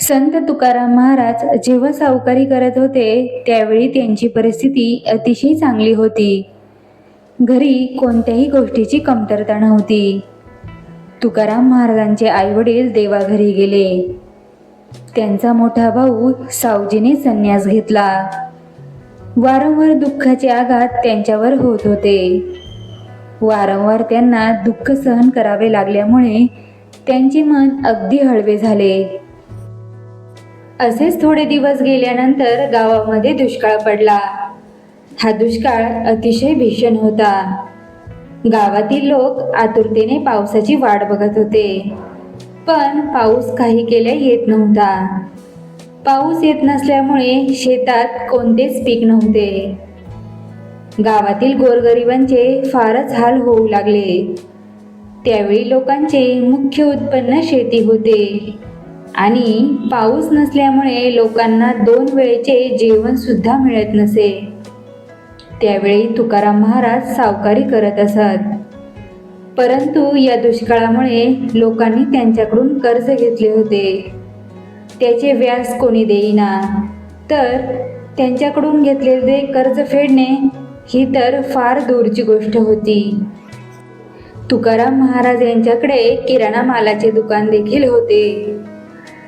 संत तुकाराम महाराज जेव्हा सावकारी करत होते त्यावेळी त्यांची परिस्थिती अतिशय चांगली होती. घरी कोणत्याही गोष्टीची कमतरता नव्हती. तुकाराम महाराजांचे आईवडील देवाघरी गेले. त्यांचा मोठा भाऊ सावजीने संन्यास घेतला. वारंवार दुःखाचे आघात त्यांच्यावर होत होते. वारंवार त्यांना दुःख सहन करावे लागल्यामुळे त्यांचे मन अगदी हळवे झाले. असेच थोडे दिवस गेल्यानंतर गावामध्ये दुष्काळ पडला. हा दुष्काळ अतिशय भीषण होता. गावातील लोक आतुरतेने पावसाची वाट बघत होते. पण पाऊस काही केल्या येत नव्हता. पाऊस येत नसल्यामुळे शेतात कोणतेच पीक नव्हते. गावातील गोरगरिबांचे फारच हाल होऊ लागले. त्यावेळी लोकांचे मुख्य उत्पन्न शेती होते. आणि पाऊस नसल्यामुळे लोकांना दोन वेळेचे जेवण सुद्धा मिळत नसे. त्यावेळी तुकाराम महाराज सावकारी करत असत. परंतु या दुष्काळामुळे लोकांनी त्यांच्याकडून कर्ज घेतले होते. त्याचे व्याज कोणी देईना. तर त्यांच्याकडून घेतलेले कर्ज फेडणे ही तर फार दूरची गोष्ट होती. तुकाराम महाराज यांच्याकडे किराणा मालाचे दुकान देखील होते.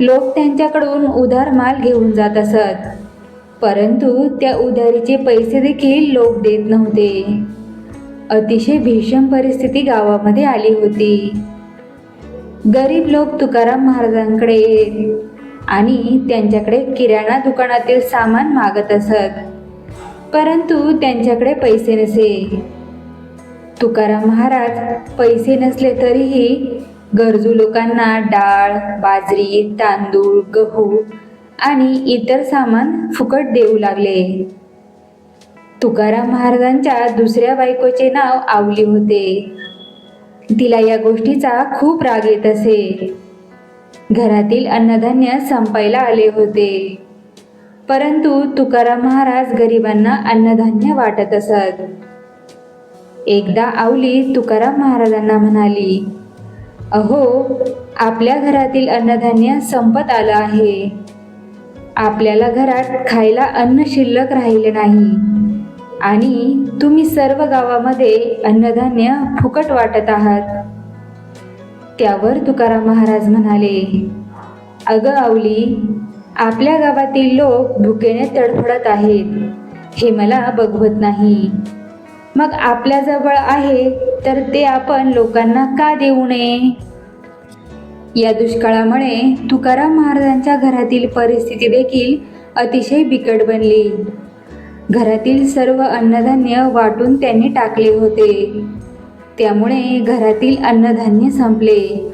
लोक त्यांच्याकडून उधार माल घेऊन जात असत. परंतु त्या उधारीचे पैसे देखील लोक देत नव्हते. अतिशय भीषण परिस्थिती गावामध्ये आली होती. गरीब लोक तुकाराम महाराजांकडे येत आणि त्यांच्याकडे किराणा दुकानातील सामान मागत असत. परंतु त्यांच्याकडे पैसे नसे. तुकाराम महाराज पैसे नसले तरीही गरजू लोकांना डाळ बाजरी तांदूळ गहू आणि इतर सामान फुकट देऊ लागले. तुकाराम महाराजांच्या दुसऱ्या बायकोचे नाव आवली होते. तिला या गोष्टीचा खूप राग येत असे. घरातील अन्नधान्य संपायला आले होते. परंतु तुकाराम महाराज गरिबांना अन्नधान्य वाटत असत. एकदा आवली तुकाराम महाराजांना म्हणाली अहो आपल्या घरातील अन्नधान्य संपत आलं आहे. आपल्याला घरात खायला अन्न शिल्लक राहिले नाही. आणि तुम्ही सर्व गावामध्ये अन्नधान्य फुकट वाटत आहात. त्यावर तुकाराम महाराज म्हणाले अगं आवली आपल्या गावातील लोक भुकेने तडफडत आहेत. हे मला बघवत नाही. मग आपल्याजवळ आहे तर ते आपण लोकांना का देऊ नये? या दुष्काळामुळे तुकाराम महाराजांच्या घरातील परिस्थिती देखील अतिशय बिकट बनली. घरातील सर्व अन्नधान्य वाटून त्यांनी टाकले होते. त्यामुळे घरातील अन्नधान्य संपले.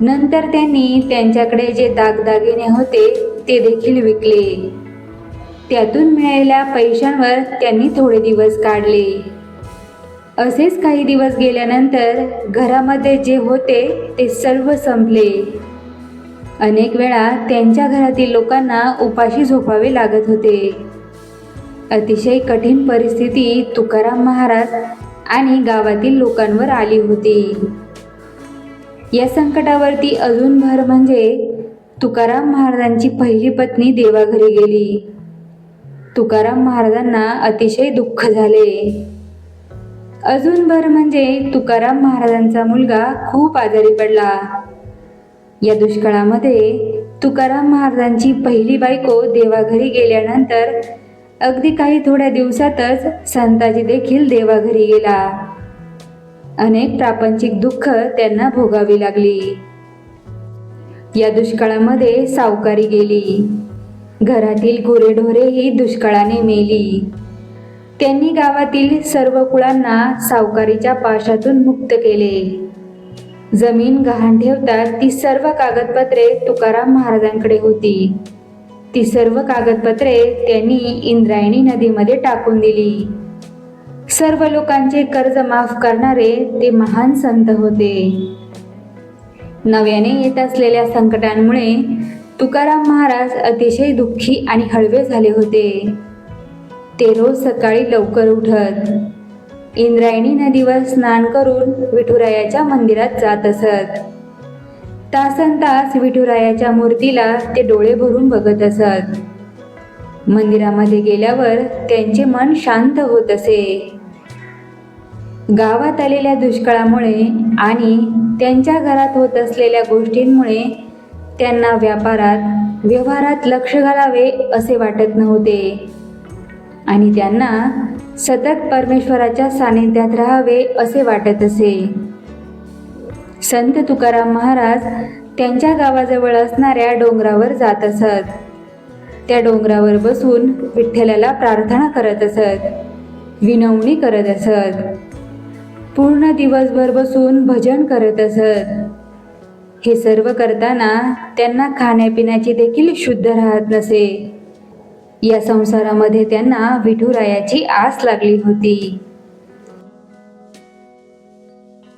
नंतर त्यांनी त्यांच्याकडे जे दागदागिने होते ते देखील विकले. त्यातून मिळालेल्या पैशांवर त्यांनी थोडे दिवस काढले. असेच काही दिवस गेल्यानंतर घरामध्ये जे होते ते सर्व संपले. अनेक वेळा त्यांच्या घरातील लोकांना उपाशी झोपावे लागत होते. अतिशय कठीण परिस्थिती तुकाराम महाराज आणि गावातील लोकांवर आली होती. या संकटावरती अजून भर म्हणजे तुकाराम महाराजांची पहिली पत्नी देवाघरी गेली. तुकाराम महाराजांना अतिशय दुःख झाले. अजून भर म्हणजे तुकाराम महाराजांचा मुलगा खूप आजारी पडला. या दुष्काळामध्ये तुकाराम महाराजांची पहिली बायको देवाघरी गेल्यानंतर अगदी काही थोड्या दिवसातच संताजी देखील देवाघरी गेला. अनेक प्रापंचिक दुःख त्यांना भोगावी लागली. या दुष्काळामध्ये सावकारी गेली. घरातील गुरेढोरेही दुष्काळाने मेली. त्यांनी गावातील सर्व कुळांना सावकारीच्या पाशातून मुक्त केले. जमीन गहाण ठेवतात ती सर्व कागदपत्रे तुकाराम महाराजांकडे होती. ती सर्व कागदपत्रे त्यांनी इंद्रायणी नदीमध्ये टाकून दिली. सर्व लोकांचे कर्ज माफ करणारे ते महान संत होते. नव्याने येत असलेल्या संकटांमुळे तुकाराम महाराज अतिशय दुःखी आणि हळवे झाले होते. ते रोज सकाळी लवकर उठत इंद्रायणी नदीवर स्नान करून विठुरायाच्या मंदिरात जात असत. तासन तास विठुरायाच्या मूर्तीला ते डोळे भरून बघत असत. मंदिरामध्ये गेल्यावर त्यांचे मन शांत होत असे. गावात आलेल्या दुष्काळामुळे आणि त्यांच्या घरात होत असलेल्या गोष्टींमुळे त्यांना व्यापारात व्यवहारात लक्ष घालावे असे वाटत नव्हते. आणि त्यांना सतत परमेश्वराच्या सानिध्यात राहावे असे वाटत असे. संत तुकाराम महाराज त्यांच्या गावाजवळ असणाऱ्या डोंगरावर जात असत. त्या डोंगरावर बसून विठ्ठलाला प्रार्थना करत असत विनवणी करत असत. पूर्ण दिवसभर बसून भजन करत असत. हे सर्व करताना त्यांना खाण्यापिण्याची देखील शुद्ध राहत नसे. या संसारामध्ये त्यांना विठुरायाची आस लागली होती.